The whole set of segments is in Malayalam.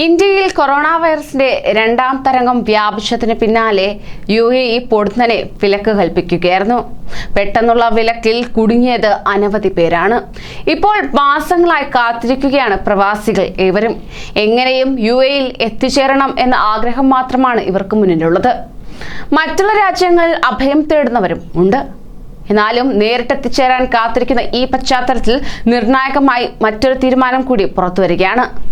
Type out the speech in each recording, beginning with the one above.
ഇന്ത്യയിൽ കൊറോണ വൈറസിന്റെ രണ്ടാം തരംഗം വ്യാപിച്ചതിന് പിന്നാലെ യു എ ഇ പൊടുന്നനെ വിലക്ക് കൽപ്പിക്കുകയായിരുന്നു. പെട്ടെന്നുള്ള വിലക്കിൽ കുടുങ്ങിയത് അനവധി പേരാണ്. ഇപ്പോൾ മാസങ്ങളായി കാത്തിരിക്കുകയാണ് പ്രവാസികൾ ഏവരും. എങ്ങനെയും യു എയിൽ എത്തിച്ചേരണം എന്ന ആഗ്രഹം മാത്രമാണ് ഇവർക്ക് മുന്നിലുള്ളത്. മറ്റുള്ള രാജ്യങ്ങളിൽ അഭയം തേടുന്നവരും ഉണ്ട്. എന്നാലും നേരിട്ടെത്തിച്ചേരാൻ കാത്തിരിക്കുന്ന ഈ പശ്ചാത്തലത്തിൽ നിർണായകമായി മറ്റൊരു തീരുമാനം കൂടി പുറത്തുവരികയാണ്.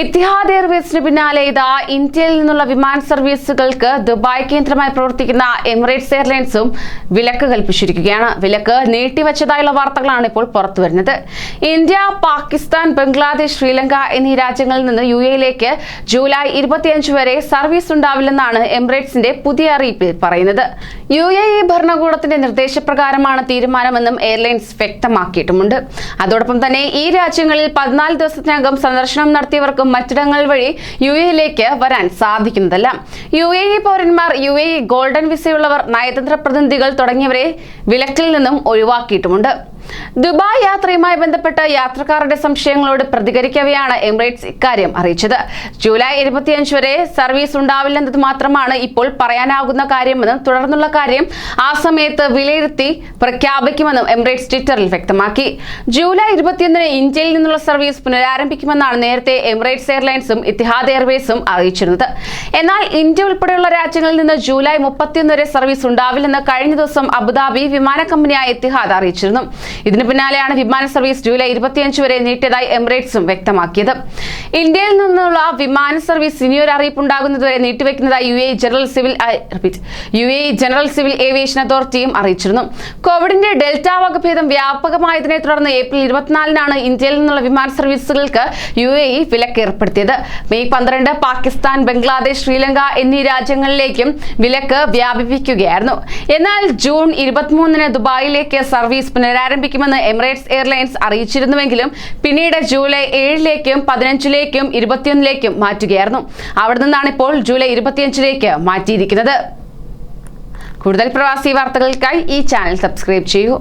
ഇത്തിഹാദ് എയർവേസിന് പിന്നാലെ ഇതാ ഇന്ത്യയിൽ നിന്നുള്ള വിമാന സർവീസുകൾക്ക് ദുബായ് കേന്ദ്രമായി പ്രവർത്തിക്കുന്ന എമിറേറ്റ്സ് എയർലൈൻസും വിലക്ക് കൽപ്പിച്ചിരിക്കുകയാണ്. വിലക്ക് നീട്ടിവച്ചതായുള്ള വാർത്തകളാണ് ഇപ്പോൾ പുറത്തുവരുന്നത് ഇന്ത്യ പാകിസ്ഥാൻ ബംഗ്ലാദേശ് ശ്രീലങ്ക എന്നീ രാജ്യങ്ങളിൽ നിന്ന് യു എയിലേക്ക് ജൂലൈ ഇരുപത്തിയഞ്ച് വരെ സർവീസ് ഉണ്ടാവില്ലെന്നാണ് എമിറേറ്റ്സിന്റെ പുതിയ അറിയിപ്പിൽ പറയുന്നത്. യു എ ഇ ഭരണകൂടത്തിന്റെ നിർദ്ദേശപ്രകാരമാണ് തീരുമാനമെന്നും എയർലൈൻസ് വ്യക്തമാക്കിയിട്ടുമുണ്ട്. അതോടൊപ്പം തന്നെ ഈ രാജ്യങ്ങളിൽ പതിനാല് ദിവസത്തിനകം സന്ദർശനം നടത്തിയവർക്കും മറ്റിടങ്ങൾ വഴി യു എയിലേക്ക് വരാൻ സാധിക്കുന്നതല്ല. യു എ ഇ പൗരന്മാർ യു എ ഇ ഗോൾഡൻ വിസയുള്ളവർ നയതന്ത്ര പ്രതിനിധികൾ തുടങ്ങിയവരെ വിലക്കിൽ നിന്നും ഒഴിവാക്കിയിട്ടുമുണ്ട്. ദുബായ് യാത്രയുമായി ബന്ധപ്പെട്ട് യാത്രക്കാരുടെ സംശയങ്ങളോട് പ്രതികരിക്കവെയാണ് എമിറേറ്റ്സ് ഇക്കാര്യം അറിയിച്ചത്. ജൂലൈ ഇരുപത്തിയഞ്ച് വരെ സർവീസ് ഉണ്ടാവില്ലെന്നത് മാത്രമാണ് ഇപ്പോൾ പറയാനാകുന്ന കാര്യമെന്നും തുടർന്നുള്ള കാര്യം ആ സമയത്ത് വിലയിരുത്തി പ്രഖ്യാപിക്കുമെന്നും എമിറേറ്റ്സ് ട്വിറ്ററിൽ വ്യക്തമാക്കി. ജൂലൈ ഇരുപത്തിയൊന്നിന് ഇന്ത്യയിൽ നിന്നുള്ള സർവീസ് പുനരാരംഭിക്കുമെന്നാണ് നേരത്തെ എമിറേറ്റ്സ് എയർലൈൻസും ഇത്തിഹാദ് എയർവേസും അറിയിച്ചിരുന്നത്. എന്നാൽ ഇന്ത്യ ഉൾപ്പെടെയുള്ള രാജ്യങ്ങളിൽ നിന്ന് ജൂലൈ മുപ്പത്തിയൊന്ന് വരെ സർവീസ് ഉണ്ടാവില്ലെന്ന് കഴിഞ്ഞ ദിവസം അബുദാബി വിമാന കമ്പനിയായ ഇത്തിഹാദ് അറിയിച്ചിരുന്നു. ഇതിനു പിന്നാലെയാണ് വിമാന സർവീസ് ജൂലൈ ഇരുപത്തിയഞ്ച് വരെ നീട്ടിയതായി എമിറേറ്റ്സും വ്യക്തമാക്കിയത്. ഇന്ത്യയിൽ നിന്നുള്ള വിമാന സർവീസ് ഇനിയൊരു അറിയിപ്പ് ഉണ്ടാകുന്നതുവരെ നീട്ടിവെക്കുന്നതായി U A general civil U A general civil aviation അതോറിറ്റിയും അറിയിച്ചിരുന്നു. കോവിഡിന്റെ ഡെൽറ്റ വകഭേദം വ്യാപകമായതിനെ തുടർന്ന് ഏപ്രിൽ ഇരുപത്തിനാലിനാണ് ഇന്ത്യയിൽ നിന്നുള്ള വിമാന സർവീസുകൾക്ക് യു എ ഇ ഏർപ്പെടുത്തിയത്. മെയ് പന്ത്രണ്ട് പാകിസ്ഥാൻ ബംഗ്ലാദേശ് ശ്രീലങ്ക എന്നീ രാജ്യങ്ങളിലേക്കും വിലക്ക് വ്യാപിപ്പിക്കുകയായിരുന്നു. എന്നാൽ ജൂൺ ഇരുപത്തിമൂന്നിന് ദുബായിലേക്ക് സർവീസ് പുനരാരംഭിക്കുമെന്ന് എമിറേറ്റ്സ് എയർലൈൻസ് അറിയിച്ചിരുന്നുവെങ്കിലും പിന്നീട് ജൂലൈ ഏഴിലേക്കും പതിനഞ്ചിലേക്കും ഇരുപത്തിയൊന്നിലേക്കും മാറ്റുകയായിരുന്നു. അവിടെ നിന്നാണ് ഇപ്പോൾ ജൂലൈ ഇരുപത്തിയഞ്ചിലേക്ക് മാറ്റിയിരിക്കുന്നത്. കൂടുതൽ പ്രവാസി വാർത്തകൾക്കായി ഈ ചാനൽ സബ്സ്ക്രൈബ് ചെയ്യൂ.